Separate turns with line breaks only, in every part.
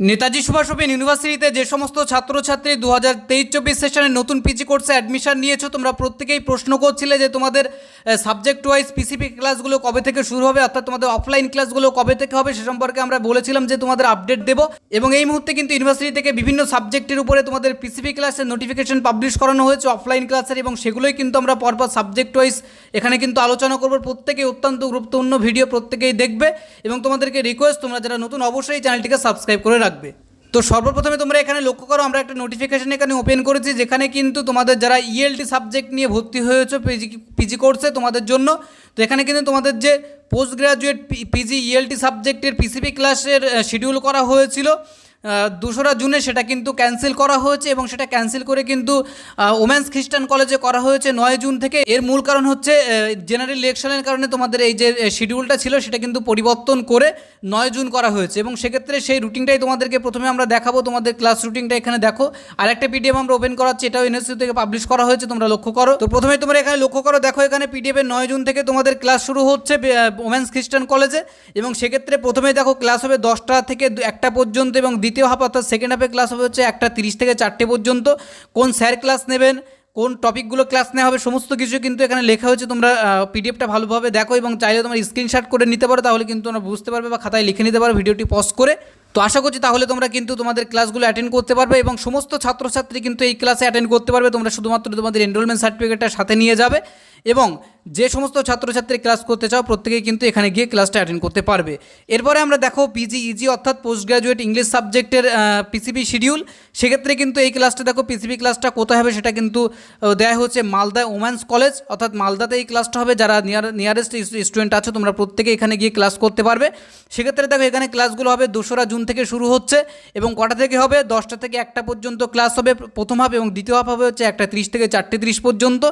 নেতাজি সুভাষবিন ইউনিভার্সিটিতে যে সমস্ত ছাত্রছাত্রী দু হাজার তেইশ চব্বিশ সেশনে নতুন পিজি কোর্সে অ্যাডমিশন নিয়েছো, তোমরা প্রত্যেকেই প্রশ্ন করছিলে যে তোমাদের সাবজেক্ট ওয়াইজ স্পেসিফিক ক্লাসগুলো কবে থেকে শুরু হবে, অর্থাৎ তোমাদের অফলাইন ক্লাসগুলো কবে থেকে হবে সে সম্পর্কে আমরা বলেছিলাম যে তোমাদের আপডেট দেবো। এবং এই মুহূর্তে কিন্তু ইউনিভার্সিটি থেকে বিভিন্ন সাবজেক্টের উপরে তোমাদের স্পেসিফিক ক্লাসের নোটিফিকেশন পাবলিশ করানো হয়েছে অফলাইন ক্লাসের এবং সেগুলোই কিন্তু আমরা পরপর সাবজেক্ট ওয়াইজ এখানে কিন্তু আলোচনা করব। প্রত্যেকেই অত্যন্ত গুরুত্বপূর্ণ ভিডিও প্রত্যেকেই দেখবে। এবং তোমাদেরকে রিকোয়েস্ট তোমরা যারা নতুন, অবশ্যই চ্যানেলটিকে সাবস্ক্রাইব করে রাখবে তো সর্বপ্রথমে তোমরা এখানে লক্ষ্য করো, আমরা একটা নোটিফিকেশান এখানে ওপেন করেছি, যেখানে কিন্তু তোমাদের যারা ইএলটি সাবজেক্ট নিয়ে ভর্তি হয়েছে পিজি পিজি কোর্সে তোমাদের জন্য, তো এখানে কিন্তু তোমাদের যে পোস্ট গ্রাজুয়েট পিজি ইএলটি সাবজেক্টের পিসিপি ক্লাসের শিডিউল করা হয়েছিল দোসরা জুনে সেটা কিন্তু ক্যান্সেল করা হয়েছে এবং সেটা ক্যান্সেল করে কিন্তু ওমেন্স খ্রিস্টান কলেজে করা হয়েছে নয় জুন থেকে। এর মূল কারণ হচ্ছে জেনারেল ইলেকশনের কারণে তোমাদের এই যে শিডিউলটা ছিল সেটা কিন্তু পরিবর্তন করে নয় জুন করা হয়েছে। এবং সেক্ষেত্রে সেই রুটিনটাই তোমাদেরকে প্রথমে আমরা দেখাবো। তোমাদের ক্লাস রুটিনটা এখানে দেখো। আর একটা পিডিএফ আমরা ওপেন করাচ্ছি, এটাও এনএসসি থেকে পাবলিশ করা হয়েছে, তোমরা লক্ষ্য করো। তো প্রথমে তোমরা এখানে লক্ষ্য করো, দেখো এখানে পিডিএফ এর নয় জুন থেকে তোমাদের ক্লাস শুরু হচ্ছে ওমেন্স খ্রিস্টান কলেজে এবং সেক্ষেত্রে প্রথমে দেখো ক্লাস হবে দশটা থেকে একটা পর্যন্ত এবং দ্বিতীয় হাফ অর্থাৎ সেকেন্ড হাফে ক্লাস হবে হচ্ছে একটা তিরিশ থেকে চারটে পর্যন্ত। কোন স্যার ক্লাস নেবেন, কোন টপিকগুলো ক্লাস নেওয়া হবে, সমস্ত কিছু কিন্তু এখানে লেখা হয়েছে। তোমরা পিডিএফটা ভালোভাবে দেখো এবং চাইলে তোমরা স্ক্রিনশট করে নিতে পারো, তাহলে কিন্তু তোমরা বুঝতে পারবে বা খাতায় লিখে নিতে পারো, ভিডিওটি পজ করে। তো আশা করছি তাহলে তোমরা কিন্তু তোমাদের ক্লাসগুলো অ্যাটেন্ড করতে পারবে এবং সমস্ত ছাত্রছাত্রী কিন্তু এই ক্লাসে অ্যাটেন্ড করতে পারবে। তোমরা শুধুমাত্র তোমাদের এনরোলমেন্ট সার্টিফিকেটটা সাথে নিয়ে যাবে এবং যে সমস্ত ছাত্রছাত্রী ক্লাস করতে চাও প্রত্যেকেই কিন্তু এখানে গিয়ে ক্লাসটা অ্যাটেন্ড করতে পারবে। এরপরে আমরা দেখো পিজি ইজি অর্থাৎ পোস্ট গ্রাজুয়েট ইংলিশ সাবজেক্টের পিসিবি শিডিউল সেক্ষেত্রে কিন্তু এই ক্লাসটা দেখো পিসিবি ক্লাসটা কোথায় হবে সেটা কিন্তু দেয়া হচ্ছে মালদা ওমেন্স কলেজ অর্থাৎ মালদাতে এই ক্লাসটা হবে। যারা নিয়ার নিয়ারেস্ট স্টুডেন্ট আছো তোমরা প্রত্যেকে এখানে গিয়ে ক্লাস করতে পারবে। সেক্ষেত্রে দেখো এখানে ক্লাসগুলো হবে দোসরা জুন থেকে শুরু হচ্ছে এবং কটা থেকে হবে? দশটা থেকে একটা পর্যন্ত ক্লাস হবে প্রথম হাফ এবং দ্বিতীয় হাফ হবে হচ্ছে একটা ত্রিশ থেকে চারটে ত্রিশ পর্যন্ত।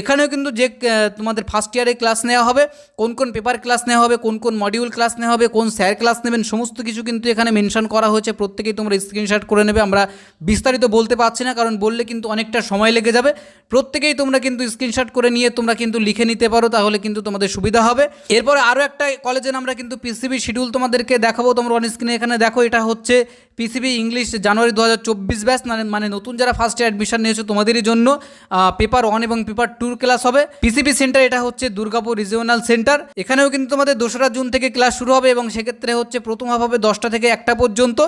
এখানেও কিন্তু যে আহ, তোমাদের ফার্স্ট ইয়ারে ক্লাস নেওয়া হবে, কোন কোন পেপার ক্লাস নেওয়া হবে, কোন কোন মডিউল ক্লাস নেওয়া হবে, কোন স্যার ক্লাস নেবেন, সমস্ত কিছু কিন্তু এখানে মেনশন করা হয়েছে। প্রত্যেকেই তোমরা স্ক্রিনশট করে নেবে, আমরা বিস্তারিত বলতে পারছি না, কারণ বললে কিন্তু অনেকটা সময় লেগে যাবে। প্রত্যেকেই তোমরা কিন্তু স্ক্রিনশট করে নিয়ে তোমরা কিন্তু লিখে নিতে পারো, তাহলে কিন্তু তোমাদের সুবিধা হবে। এরপরে আরও একটা কলেজে আমরা কিন্তু পিসিবি শিডিউল তোমাদেরকে দেখাবো, তোমরা অন স্ক্রিনে এখানে দেখো, এটা হচ্ছে পিসিবি ইংলিশ জানুয়ারি দু হাজার চব্বিশ ব্যাচ মানে মানে নতুন যারা ফার্স্ট ইয়ার অ্যাডমিশন নিয়েছে তোমাদেরই জন্য পেপার ওয়ান এবং পেপার টুর ক্লাস হবে। পিসিবি সেন্টার এটা হচ্ছে দুর্গাপুর রিজিওনাল সেন্টার এখানেও কিন্তু তোমাদের দোসরা জুন থেকে ক্লাস শুরু হবে এবং সেক্ষেত্রে হচ্ছে প্রথম হবে দশটা থেকে একটা পর্যন্ত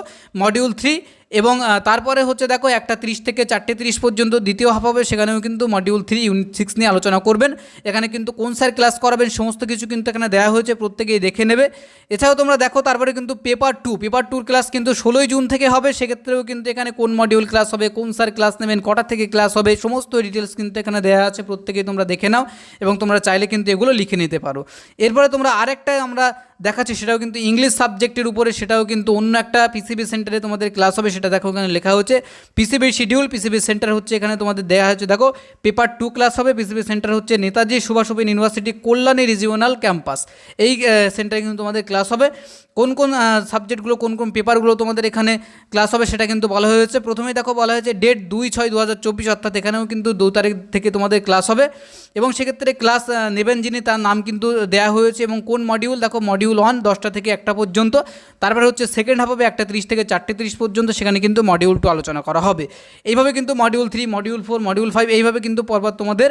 মডিউল থ্রি এবং তারপরে হচ্ছে দেখো একটা ত্রিশ থেকে চারটে তিরিশ পর্যন্ত দ্বিতীয় হাফ হবে, সেখানেও কিন্তু মডিউল থ্রি ইউনিট সিক্স নিয়ে আলোচনা করবেন। এখানে কিন্তু কোন স্যার ক্লাস করাবেন, সমস্ত কিছু কিন্তু এখানে দেওয়া হয়েছে, প্রত্যেকেই দেখে নেবে। এছাড়াও তোমরা দেখো, তারপরে কিন্তু পেপার টু পেপার টুর ক্লাস কিন্তু ষোলোই জুন থেকে হবে, সেক্ষেত্রেও কিন্তু এখানে কোন মডিউল ক্লাস হবে, কোন স্যার ক্লাস নেবেন, কটা থেকে ক্লাস হবে, সমস্ত ডিটেলস কিন্তু এখানে দেওয়া আছে, প্রত্যেকেই তোমরা দেখে নাও এবং তোমরা চাইলে কিন্তু এগুলো লিখে নিতে পারো। এরপরে তোমরা আরেকটা আমরা দেখাচ্ছি, সেটাও কিন্তু ইংলিশ সাবজেক্টের উপরে, সেটাও কিন্তু অন্য একটা পিসিবি সেন্টারে তোমাদের ক্লাস হবে, সেটা দেখো এখানে লেখা হচ্ছে পিসিবি শিডিউল পিসিবি সেন্টার হচ্ছে এখানে তোমাদের দেওয়া হচ্ছে দেখো পেপার টু ক্লাস হবে পিসিবি সেন্টার হচ্ছে নেতাজি সুভাষবিন ইউনিভার্সিটি, কল্যাণী রিজিওনাল ক্যাম্পাস এই সেন্টারে কিন্তু তোমাদের ক্লাস হবে। কোন কোন সাবজেক্টগুলো কোন কোন পেপারগুলো তোমাদের এখানে ক্লাস হবে, সেটা কিন্তু বলা হয়েছে। প্রথমেই দেখো বলা হয়েছে ডেট দুই ছয় দু অর্থাৎ এখানেও কিন্তু দু তারিখ থেকে তোমাদের ক্লাস হবে। এবং সেক্ষেত্রে ক্লাস নেবেন যিনি, তার নাম কিন্তু দেওয়া হয়েছে। এবং কোন মডিউল দেখো মডিউল ওয়ান দশটা থেকে একটা পর্যন্ত। তারপরে হচ্ছে সেকেন্ড হাফ হবে একটা ত্রিশ থেকে চারটে ত্রিশ পর্যন্ত, সেখানে কিন্তু মডিউল টু আলোচনা করা হবে। এইভাবে কিন্তু module three module four module five এইভাবে কিন্তু পরপর তোমাদের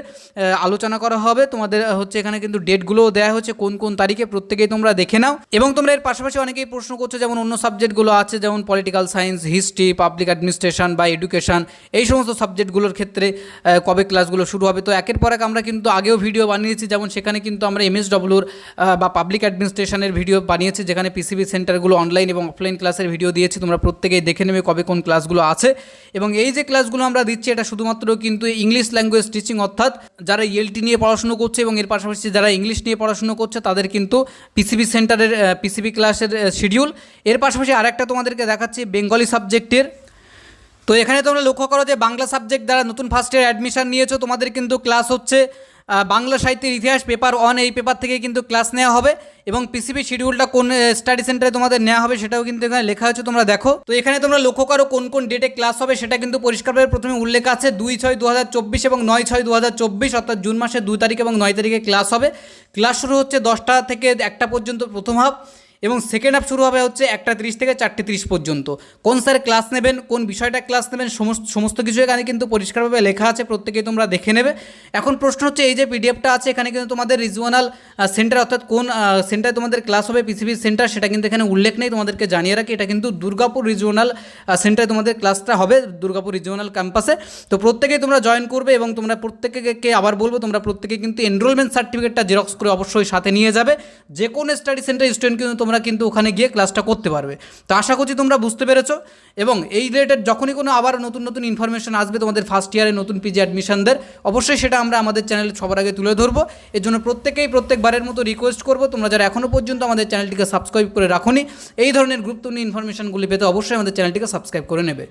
আলোচনা করা হবে। তোমাদের হচ্ছে এখানে কিন্তু ডেটগুলোও দেওয়া হচ্ছে কোন কোন তারিখে প্রত্যেকেই তোমরা দেখে নাও। এবং তোমরা এর পাশাপাশি অনেকেই প্রশ্ন করছ, যেমন অন্য সাবজেক্টগুলো আছে, যেমন political science history public administration বা এডুকেশন এই সমস্ত সাবজেক্টগুলোর ক্ষেত্রে কবে ক্লাসগুলো শুরু হবে। তো একের পর এক আমরা কিন্তু আগেও ভিডিও বানিয়েছি, যেমন সেখানে কিন্তু আমরা এমএসডব্লিউর বা পাবলিক অ্যাডমিনিস্ট্রেশনের ভিডিও বানিয়েছি, যেখানে পিসিবি সেন্টারগুলো অনলাইন এবং অফলাইন ক্লাসের ভিডিও দিয়েছি। তোমরা প্রত্যেকেই দেখে নেবে কবে কোন ক্লাসগুলো আছে। এবং এই যে ক্লাসগুলো আমরা দিচ্ছি, এটা শুধুমাত্র কিন্তু ইংলিশ ল্যাঙ্গুয়েজ টিচিং অর্থাৎ যারা ইএলটি নিয়ে পড়াশুনো করছে এবং এর পাশাপাশি যারা ইংলিশ নিয়ে পড়াশুনো করছে, তাদের কিন্তু পিসিবি সেন্টারের পিসিবি ক্লাসের শিডিউল এর পাশাপাশি আরেকটা তোমাদেরকে দেখাচ্ছি বেঙ্গলি সাবজেক্টের তো এখানে তোমরা লক্ষ্য করো যে, বাংলা সাবজেক্ট দ্বারা নতুন ফার্স্ট ইয়ার অ্যাডমিশান নিয়েছো, তোমাদের কিন্তু ক্লাস হচ্ছে বাংলা সাহিত্যের ইতিহাস পেপার ওয়ান এই পেপার থেকে কিন্তু ক্লাস নেওয়া হবে এবং পিসিবি শিডিউলটা কোন স্টাডি সেন্টারে তোমাদের নেওয়া হবে সেটাও কিন্তু এখানে লেখা হচ্ছে তোমরা দেখো। তো এখানে তোমরা লক্ষ্য করো কোন কোন ডেটে ক্লাস হবে, সেটা কিন্তু পরিষ্কারভাবে প্রথমে উল্লেখ আছে, দুই ছয় দু এবং নয় ছয় দু অর্থাৎ জুন মাসের দুই তারিখ এবং নয় তারিখে ক্লাস হবে। ক্লাস শুরু হচ্ছে দশটা থেকে একটা পর্যন্ত প্রথম হাফ এবং সেকেন্ড হাফ শুরু হবে হচ্ছে একটা তিরিশ থেকে চারটে তিরিশ পর্যন্ত। কোন স্যার ক্লাস নেবেন, কোন বিষয়টা ক্লাস নেবেন, সমস্ত সমস্ত কিছু এখানে কিন্তু পরিষ্কারভাবে লেখা আছে, প্রত্যেকেই তোমরা দেখে নেবে। এখন প্রশ্ন হচ্ছে, এই যে পিডিএফটা আছে, এখানে কিন্তু তোমাদের রিজওয়ানাল সেন্টার অর্থাৎ কোন সেন্টারে তোমাদের ক্লাস হবে পিসিবি সেন্টার সেটা কিন্তু এখানে উল্লেখ নেই, তোমাদেরকে জানিয়ে রাখি, এটা কিন্তু দুর্গাপুর রিজওয়ানাল সেন্টারে তোমাদের ক্লাসটা হবে, দুর্গাপুর রিজওয়ানাল ক্যাম্পাসে তো প্রত্যেকেই তোমরা জয়েন করবে এবং তোমরা প্রত্যেকে আবার বলব, তোমরা প্রত্যেকে কিন্তু এনরোলমেন্ট সার্টিফিকেটটা জেরক্স করে অবশ্যই সাথে নিয়ে যাবে। যে কোনো স্টাডি সেন্টার স্টুডেন্ট কিন্তু তোমরা কিন্তু ওখানে গিয়ে ক্লাসটা করতে পারবে। তো আশা করছি তোমরা বুঝতে পেরেছ এবং এই রিলেটেড যখনই কোনো আবার নতুন নতুন ইনফরমেশন আসবে তোমাদের ফার্স্ট ইয়ারে নতুন পিজি অ্যাডমিশনদের অবশ্যই সেটা আমরা আমাদের চ্যানেলে সবার আগে তুলে ধরবো। এর জন্য প্রত্যেকেই প্রত্যেকবারের মতো রিকোয়েস্ট করব। তোমরা যারা এখনও পর্যন্ত আমাদের চ্যানেলটিকে সাবস্ক্রাইব করে রাখোনি, এই ধরনের গুরুত্বপূর্ণ ইনফরমেশনগুলি পেতে অবশ্যই আমাদের চ্যানেলটিকে সাবস্ক্রাইব করে নেবে।